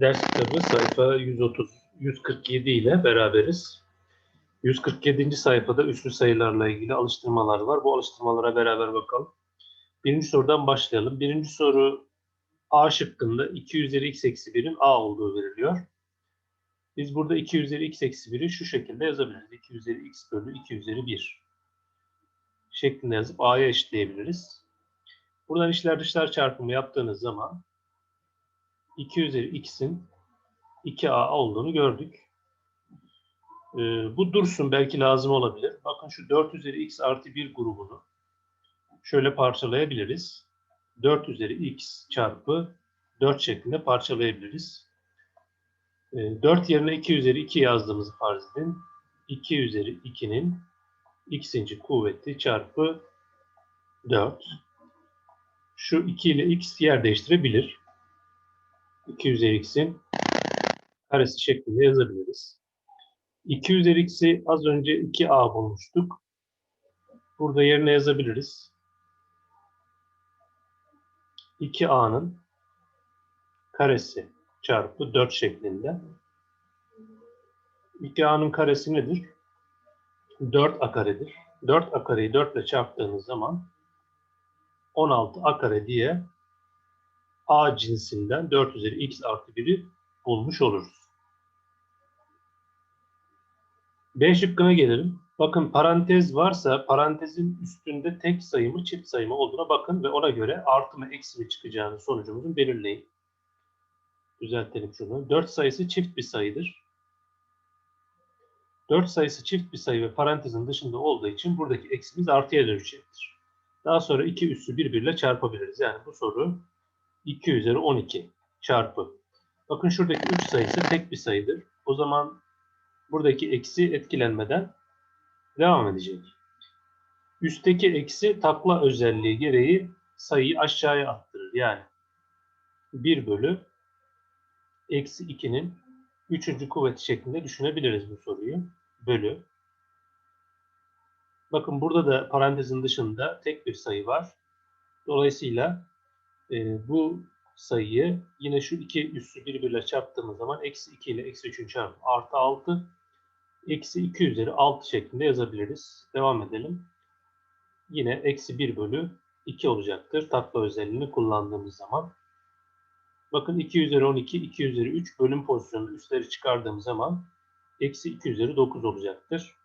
Ders kitabı sayfa 130 147 ile beraberiz. 147. sayfada üslü sayılarla ilgili alıştırmalar var. Bu alıştırmalara beraber bakalım. Birinci sorudan başlayalım. Birinci soru A şıkkında 2 üzeri x eksi 1'in A olduğu veriliyor. Biz burada 2 üzeri x eksi 1'i şu şekilde yazabiliriz. 2 üzeri x bölü 2 üzeri 1 şeklinde yazıp A'ya eşitleyebiliriz. Buradan içler dışlar çarpımı yaptığınız zaman 2 üzeri x'in 2a olduğunu gördük. Ee, bu dursun belki lazım olabilir. Bakın şu 4 üzeri x artı 1 grubunu şöyle parçalayabiliriz. 4 üzeri x çarpı 4 şeklinde parçalayabiliriz. Ee, 4 yerine 2 üzeri 2 yazdığımızı farz edin. 2 üzeri 2'nin x'inci kuvveti çarpı 4. Şu 2 ile x yer değiştirebilir. 2 üzeri x'in karesi şeklinde yazabiliriz. 2 üzeri x'i az önce 2a bulmuştuk. Burada yerine yazabiliriz. 2a'nın karesi çarpı 4 şeklinde. 2a'nın karesi nedir? 4a karedir. 4a kareyi 4 ile çarptığınız zaman 16a kare diye A cinsinden 4 üzeri x artı 1'i bulmuş oluruz. B şıkkına gelelim. Bakın parantez varsa parantezin üstünde tek sayı mı çift sayı mı olduğuna bakın ve ona göre artı mı eksi mi çıkacağını sonucumuzun belirleyin. Düzeltelim şunu. 4 sayısı çift bir sayıdır. 4 sayısı çift bir sayı ve parantezin dışında olduğu için buradaki eksimiz artıya dönüşecektir. Daha sonra 2 üssü birbiriyle çarpabiliriz. Yani bu soru 2 üzeri 12 çarpı. Bakın şuradaki 3 sayısı tek bir sayıdır. O zaman buradaki eksi etkilenmeden devam edecek. Üstteki eksi takla özelliği gereği sayıyı aşağıya attırır. Yani 1 bölü eksi 2'nin 3. kuvveti şeklinde düşünebiliriz bu soruyu. Bölü. Bakın burada da parantezin dışında tek bir sayı var. Dolayısıyla e, bu sayıyı yine şu iki üssü birbirine çarptığımız zaman eksi 2 ile eksi 3'ün çarpımı artı 6 eksi 2 üzeri 6 şeklinde yazabiliriz. Devam edelim. Yine eksi 1 bölü 2 olacaktır. Takla özelliğini kullandığımız zaman. Bakın 2 üzeri 12, 2 üzeri 3 bölüm pozisyonunda üstleri çıkardığım zaman eksi 2 üzeri 9 olacaktır.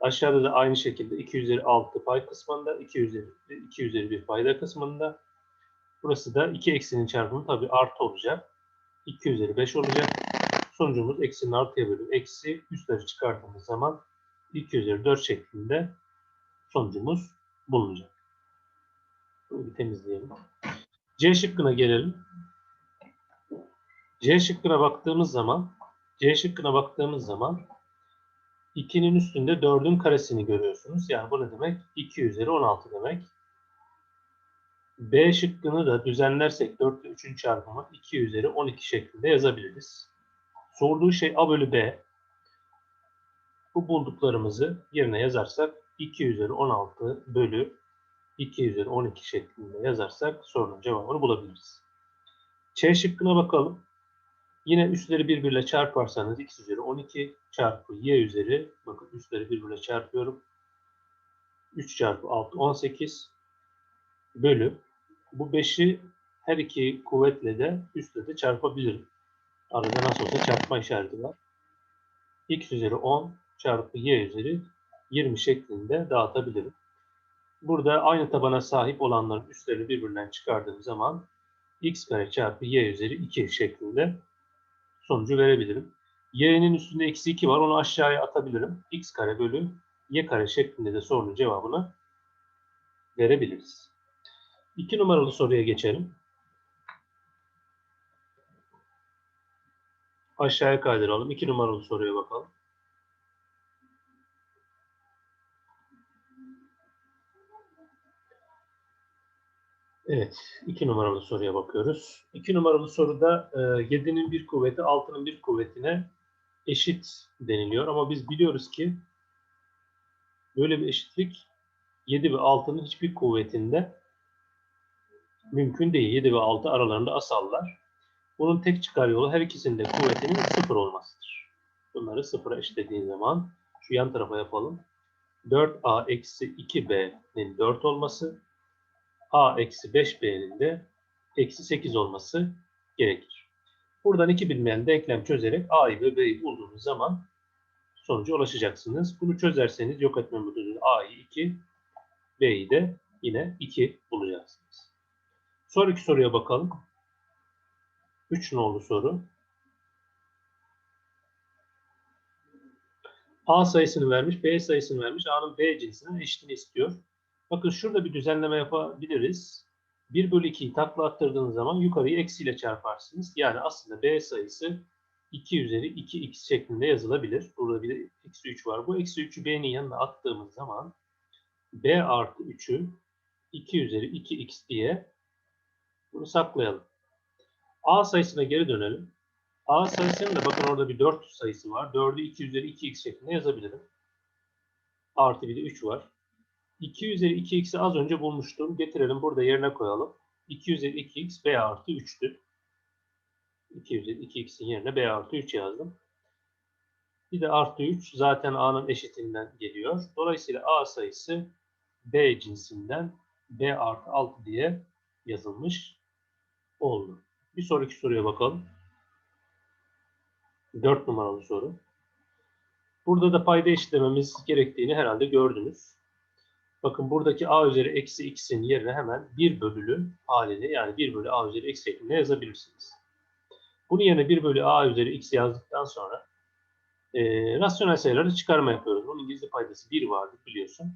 Aşağıda da aynı şekilde 2 üzeri 6 pay kısmında, 2 üzeri, 2 üzeri 1 payda kısmında. Burası da 2 eksinin çarpımı tabii artı olacak. 2 üzeri 5 olacak. Sonucumuz eksinin artıya bölü eksi üstleri çıkardığımız zaman 2 üzeri 4 şeklinde sonucumuz bulunacak. Bunu bir temizleyelim. C şıkkına gelelim. C şıkkına baktığımız zaman C şıkkına baktığımız zaman 2'nin üstünde 4'ün karesini görüyorsunuz. Yani bu ne demek? 2 üzeri 16 demek. B şıkkını da düzenlersek 4 ile 3'ün çarpımı 2 üzeri 12 şeklinde yazabiliriz. Sorduğu şey A bölü B. Bu bulduklarımızı yerine yazarsak 2 üzeri 16 bölü 2 üzeri 12 şeklinde yazarsak sorunun cevabını bulabiliriz. Ç şıkkına bakalım. Yine üstleri birbirle çarparsanız x üzeri 12 çarpı y üzeri bakın üstleri birbirle çarpıyorum. 3 çarpı 6 18 bölü bu 5'i her iki kuvvetle de üstle de çarpabilirim. Arada nasıl olsa çarpma işareti var. x üzeri 10 çarpı y üzeri 20 şeklinde dağıtabilirim. Burada aynı tabana sahip olanların üstlerini birbirinden çıkardığım zaman x kare çarpı y üzeri 2 şeklinde sonucu verebilirim. y'nin üstünde eksi 2 var onu aşağıya atabilirim. x kare bölü y kare şeklinde de sorunun cevabını verebiliriz. 2 numaralı soruya geçelim. Aşağıya kaydıralım. 2 numaralı soruya bakalım. Evet, 2 numaralı soruya bakıyoruz. 2 numaralı soruda 7'nin bir kuvveti 6'nın bir kuvvetine eşit deniliyor. Ama biz biliyoruz ki böyle bir eşitlik 7 ve 6'nın hiçbir kuvvetinde mümkün değil. 7 ve 6 aralarında asallar. Bunun tek çıkar yolu her ikisinin de kuvvetinin sıfır olmasıdır. Bunları sıfıra eşitlediğin zaman şu yan tarafa yapalım. 4a eksi 2b'nin 4 olması, a eksi 5b'nin de eksi 8 olması gerekir. Buradan iki bilmeyen denklem çözerek a'yı ve b'yi bulduğunuz zaman sonuca ulaşacaksınız. Bunu çözerseniz yok etme metoduyla a'yı 2, b'yi de yine 2 bulacaksınız. Sonraki soruya bakalım. 3 nolu soru. A sayısını vermiş, B sayısını vermiş. A'nın B cinsinin eşitini istiyor. Bakın şurada bir düzenleme yapabiliriz. 1 bölü 2'yi takla attırdığınız zaman yukarıyı eksiyle çarparsınız. Yani aslında B sayısı 2 üzeri 2x şeklinde yazılabilir. Burada bir de eksi 3 var. Bu eksi 3'ü B'nin yanına attığımız zaman B artı 3'ü 2 üzeri 2x diye bunu saklayalım. A sayısına geri dönelim. A sayısının da bakın orada bir 4 sayısı var. 4'ü 2 üzeri 2x şeklinde yazabilirim. Artı bir de 3 var. 2 üzeri 2x'i az önce bulmuştum. Getirelim burada yerine koyalım. 2 üzeri 2x b artı 3'tü. 2 üzeri 2x'in yerine b artı 3 yazdım. Bir de artı 3 zaten a'nın eşitinden geliyor. Dolayısıyla a sayısı b cinsinden b artı 6 diye yazılmış oldu. Bir sonraki soruya bakalım. 4 numaralı soru. Burada da payda eşitlememiz gerektiğini herhalde gördünüz. Bakın buradaki a üzeri eksi x'in yerine hemen 1 bölülü halini yani 1 bölü a üzeri x şeklinde yazabilirsiniz. Bunun yerine 1 bölü a üzeri x yazdıktan sonra e, rasyonel sayıları çıkarma yapıyoruz. Bunun gizli paydası 1 vardı biliyorsun.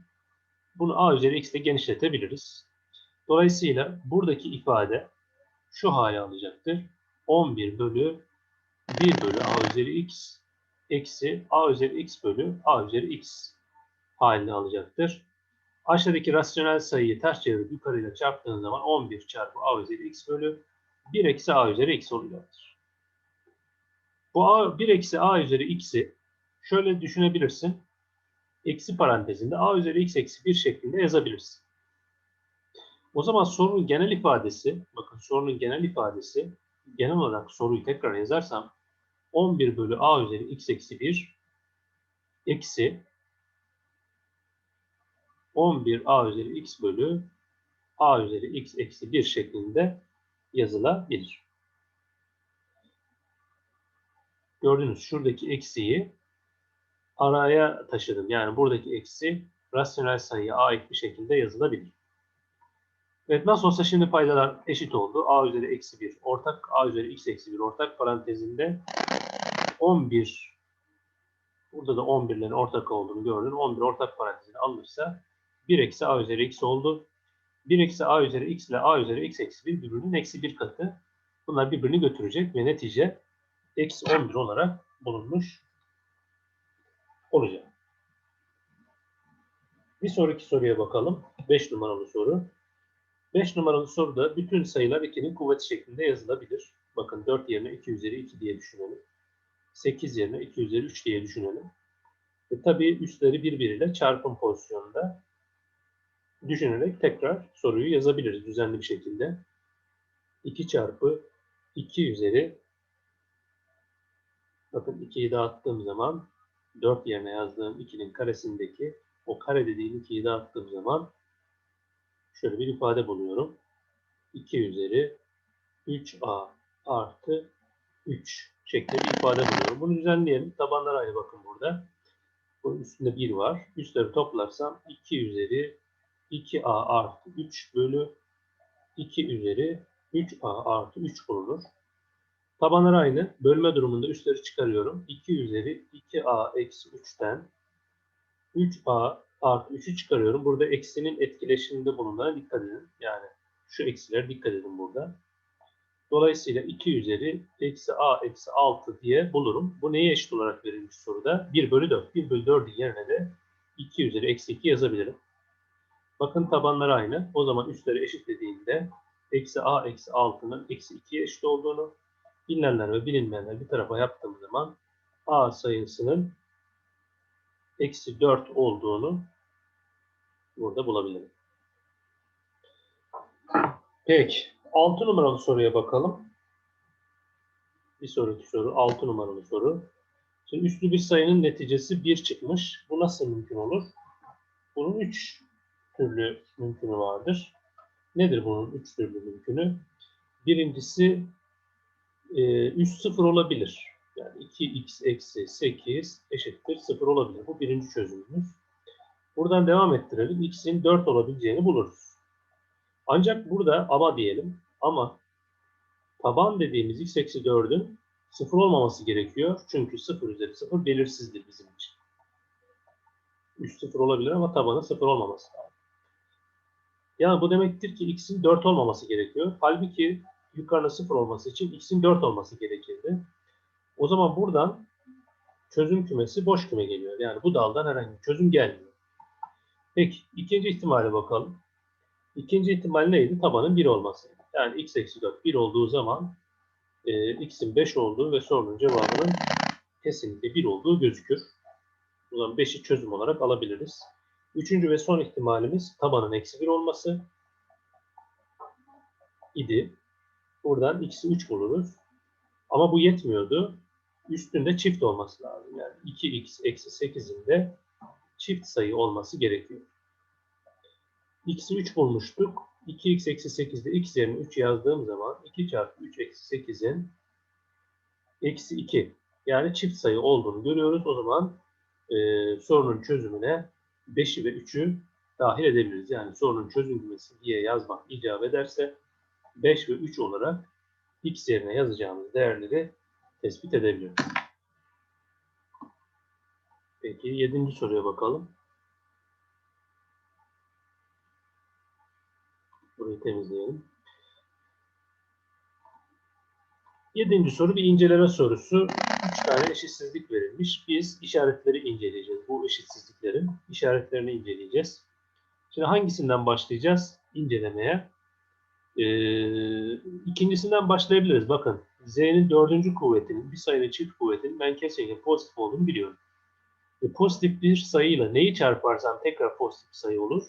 Bunu a üzeri x ile genişletebiliriz. Dolayısıyla buradaki ifade şu hale alacaktır. 11 bölü 1 bölü a üzeri x eksi a üzeri x bölü a üzeri x halini alacaktır. Aşağıdaki rasyonel sayıyı ters çevirip yukarıyla çarptığınız zaman 11 çarpı a üzeri x bölü 1 eksi a üzeri x olacaktır. Bu a, 1 eksi a üzeri x'i şöyle düşünebilirsin. Eksi parantezinde a üzeri x eksi 1 şeklinde yazabilirsin. O zaman sorunun genel ifadesi, bakın sorunun genel ifadesi, genel olarak soruyu tekrar yazarsam 11 bölü a üzeri x eksi 1 eksi 11 a üzeri x bölü a üzeri x eksi 1 şeklinde yazılabilir. Gördünüz şuradaki eksiyi araya taşıdım. Yani buradaki eksi rasyonel sayıya ait bir şekilde yazılabilir. Evet nasıl olsa şimdi paydalar eşit oldu. A üzeri eksi 1 ortak, A üzeri x eksi 1 ortak parantezinde 11 burada da 11'lerin ortak olduğunu gördün. 11 ortak parantezine alınırsa 1 eksi A üzeri x oldu. 1 eksi A üzeri x ile A üzeri x eksi 1 birbirinin eksi 1 katı. Bunlar birbirini götürecek ve netice eksi 11 olarak bulunmuş olacak. Bir sonraki soruya bakalım. 5 numaralı soru. 5 numaralı soruda bütün sayılar 2'nin kuvveti şeklinde yazılabilir. Bakın 4 yerine 2 üzeri 2 diye düşünelim. 8 yerine 2 üzeri 3 diye düşünelim. E tabii üstleri birbiriyle çarpım pozisyonunda düşünerek tekrar soruyu yazabiliriz düzenli bir şekilde. 2 çarpı 2 üzeri bakın 2'yi dağıttığım zaman 4 yerine yazdığım 2'nin karesindeki o kare dediğim 2'yi dağıttığım zaman şöyle bir ifade buluyorum. 2 üzeri 3a artı 3 şeklinde bir ifade buluyorum. Bunu düzenleyelim. Tabanlar aynı bakın burada. Bunun üstünde 1 var. Üstleri toplarsam 2 üzeri 2a artı 3 bölü 2 üzeri 3a artı 3 bulunur. Tabanlar aynı. Bölme durumunda üstleri çıkarıyorum. 2 üzeri 2a eksi 3'ten 3a artı 3'ü çıkarıyorum. Burada eksinin etkileşiminde bulunana dikkat edin. Yani şu eksilere dikkat edin burada. Dolayısıyla 2 üzeri eksi a eksi 6 diye bulurum. Bu neye eşit olarak verilmiş soruda? 1 bölü 4. 1 bölü 4'ün yerine de 2 üzeri eksi 2 yazabilirim. Bakın tabanlar aynı. O zaman üstleri eşitlediğinde eksi a eksi 6'nın eksi 2'ye eşit olduğunu bilinenler ve bilinmeyenler bir tarafa yaptığım zaman a sayısının eksi 4 olduğunu burada bulabilirim. Peki. 6 numaralı soruya bakalım. Bir sonraki soru 6 numaralı soru. Şimdi üslü bir sayının neticesi 1 çıkmış. Bu nasıl mümkün olur? Bunun 3 türlü mümkünü vardır. Nedir bunun 3 türlü mümkünü? Birincisi e, sıfır olabilir. Yani 2x eksi 8 eşittir 0 olabilir. Bu birinci çözümümüz. Buradan devam ettirelim. x'in 4 olabileceğini buluruz. Ancak burada ama diyelim. Ama taban dediğimiz x eksi 4'ün 0 olmaması gerekiyor. Çünkü 0 üzeri 0 belirsizdir bizim için. Üst 0 olabilir ama tabanı 0 olmaması lazım. Yani bu demektir ki x'in 4 olmaması gerekiyor. Halbuki yukarıda 0 olması için x'in 4 olması gerekirdi. O zaman buradan çözüm kümesi boş küme geliyor. Yani bu daldan herhangi bir çözüm gelmiyor. Peki ikinci ihtimale bakalım. İkinci ihtimal neydi? Tabanın 1 olması. Yani x eksi 4 1 olduğu zaman e, x'in 5 olduğu ve sorunun cevabının kesinlikle 1 olduğu gözükür. O zaman 5'i çözüm olarak alabiliriz. Üçüncü ve son ihtimalimiz tabanın eksi 1 olması idi. Buradan x'i 3 buluruz. Ama bu yetmiyordu. Üstünde çift olması lazım. Yani 2x eksi 8'in de çift sayı olması gerekiyor. x'i 3 bulmuştuk. 2x eksi 8'de x yerine 3 yazdığım zaman 2 çarpı 3 eksi 8'in eksi 2 yani çift sayı olduğunu görüyoruz. O zaman e, sorunun çözümüne 5'i ve 3'ü dahil edebiliriz. Yani sorunun çözüm cümlesi diye yazmak icap ederse 5 ve 3 olarak x yerine yazacağımız değerleri tespit edebiliyoruz. Peki 7. soruya bakalım. Burayı temizleyelim. Yedinci soru bir inceleme sorusu. Üç tane eşitsizlik verilmiş. Biz işaretleri inceleyeceğiz. Bu eşitsizliklerin işaretlerini inceleyeceğiz. Şimdi hangisinden başlayacağız? İncelemeye. Ee, ikincisinden başlayabiliriz. Bakın z'nin dördüncü kuvvetinin bir sayının çift kuvvetinin ben kesinlikle pozitif olduğunu biliyorum. E, pozitif bir sayıyla neyi çarparsam tekrar pozitif sayı olur.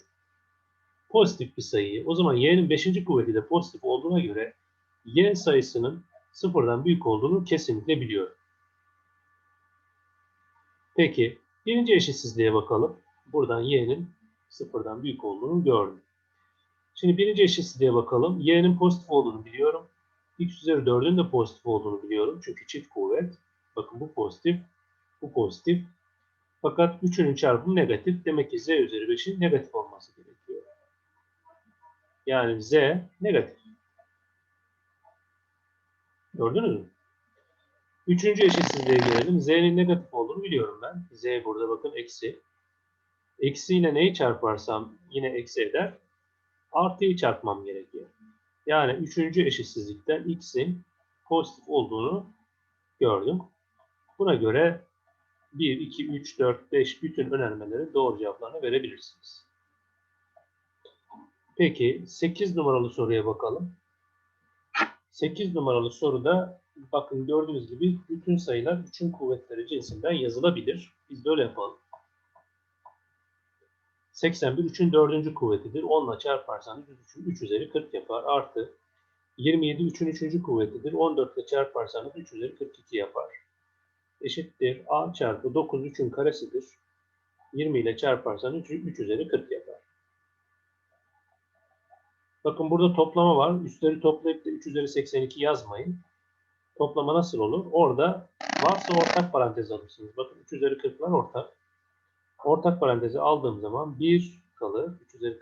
Pozitif bir sayıyı. O zaman y'nin beşinci kuvveti de pozitif olduğuna göre y sayısının sıfırdan büyük olduğunu kesinlikle biliyorum. Peki birinci eşitsizliğe bakalım. Buradan y'nin sıfırdan büyük olduğunu gördüm. Şimdi birinci eşitsizliğe bakalım. y'nin pozitif olduğunu biliyorum. x üzeri 4'ün de pozitif olduğunu biliyorum. Çünkü çift kuvvet. Bakın bu pozitif, bu pozitif. Fakat üçünün çarpımı negatif. Demek ki z üzeri 5'in negatif olması gerekiyor. Yani z negatif. Gördünüz mü? Üçüncü eşitsizliğe gelelim. Z'nin negatif olduğunu biliyorum ben. Z burada bakın eksi. Eksi ile neyi çarparsam yine eksi eder. Artıyı çarpmam gerekiyor. Yani üçüncü eşitsizlikten x'in pozitif olduğunu gördüm. Buna göre 1, 2, 3, 4, 5 bütün önermeleri doğru cevaplarını verebilirsiniz. Peki 8 numaralı soruya bakalım. 8 numaralı soruda bakın gördüğünüz gibi bütün sayılar 3'ün kuvvetleri cinsinden yazılabilir. Biz de öyle yapalım. 81 3'ün 4. kuvvetidir. 10 ile çarparsanız 3'ün 3 üzeri 40 yapar. Artı 27 3'ün 3. kuvvetidir. 14 ile çarparsanız 3 üzeri 42 yapar. Eşittir. A çarpı 9 3'ün karesidir. 20 ile çarparsanız 3, 3 üzeri 40 yapar. Bakın burada toplama var. Üstleri toplayıp da 3 üzeri 82 yazmayın. Toplama nasıl olur? Orada varsa ortak parantez alırsınız. Bakın 3 üzeri 40'lar ortak. Ortak parantezi aldığım zaman 1 kalır. 3 üzeri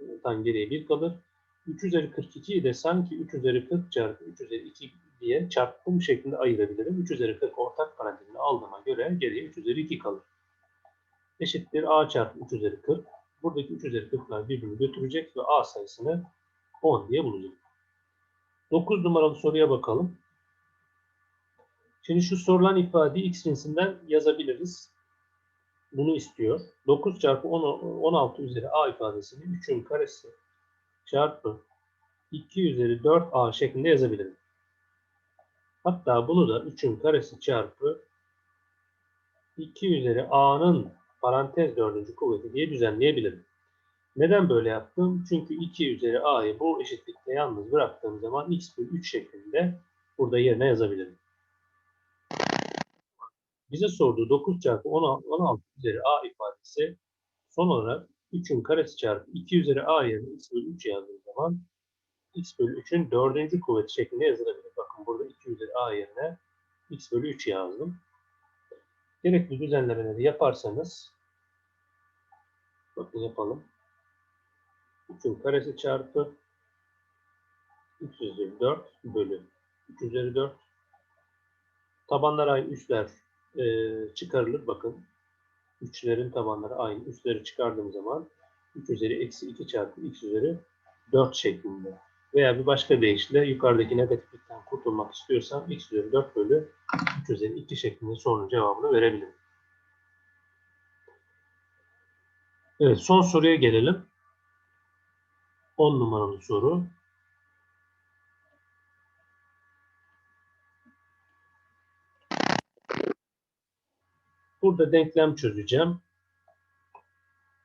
40'tan geriye 1 kalır. 3 üzeri 42'yi de sanki 3 üzeri 40 çarpı 3 üzeri 2 diye çarpım şeklinde ayırabilirim. 3 üzeri 40 ortak parantezini aldığıma göre geriye 3 üzeri 2 kalır. Eşittir a çarpı 3 üzeri 40. Buradaki 3 üzeri 40'lar birbirini götürecek ve a sayısını 10 diye bulacağım. 9 numaralı soruya bakalım. Şimdi şu sorulan ifadeyi x cinsinden yazabiliriz. Bunu istiyor. 9 çarpı 10, 16 üzeri a ifadesini 3'ün karesi çarpı 2 üzeri 4a şeklinde yazabilirim. Hatta bunu da 3'ün karesi çarpı 2 üzeri a'nın parantez 4. kuvveti diye düzenleyebilirim. Neden böyle yaptım? Çünkü 2 üzeri a'yı bu eşitlikte yalnız bıraktığım zaman x bölü 3 şeklinde burada yerine yazabilirim. Bize sorduğu 9 çarpı 16, 16 üzeri a ifadesi son olarak 3'ün karesi çarpı 2 üzeri a yerine x bölü 3 yazdığım zaman x bölü 3'ün dördüncü kuvveti şeklinde yazılabilir. Bakın burada 2 üzeri a yerine x bölü 3 yazdım. Gerekli düzenlemeleri yaparsanız bakın yapalım. 3'ün karesi çarpı x üzeri 4 bölü 3 üzeri 4 tabanlar aynı üstler e, çıkarılır. Bakın 3'lerin tabanları aynı. Üstleri çıkardığım zaman 3 üzeri eksi 2 çarpı x üzeri 4 şeklinde. Veya bir başka deyişle yukarıdaki negatiflikten kurtulmak istiyorsam x üzeri 4 bölü 3 üzeri 2 şeklinde sorunun cevabını verebilirim. Evet son soruya gelelim. 10 numaralı soru. Burada denklem çözeceğim.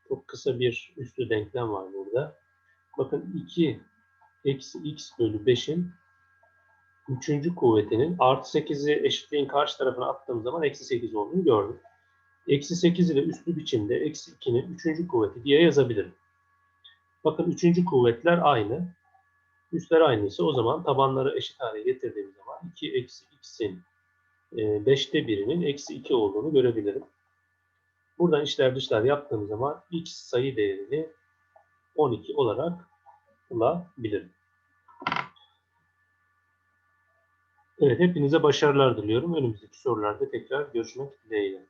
Çok kısa bir üslü denklem var burada. Bakın 2 eksi x bölü 5'in üçüncü kuvvetinin artı 8'i eşitliğin karşı tarafına attığım zaman eksi 8 olduğunu gördüm. Eksi 8 ile üslü biçimde eksi 2'nin üçüncü kuvveti diye yazabilirim. Bakın üçüncü kuvvetler aynı. Üstler aynıysa o zaman tabanları eşit hale getirdiğim zaman 2 eksi x'in 5'te birinin eksi 2 olduğunu görebilirim. Buradan içler dışlar yaptığım zaman x sayı değerini 12 olarak bulabilirim. Evet, hepinize başarılar diliyorum. Önümüzdeki sorularda tekrar görüşmek dileğiyle.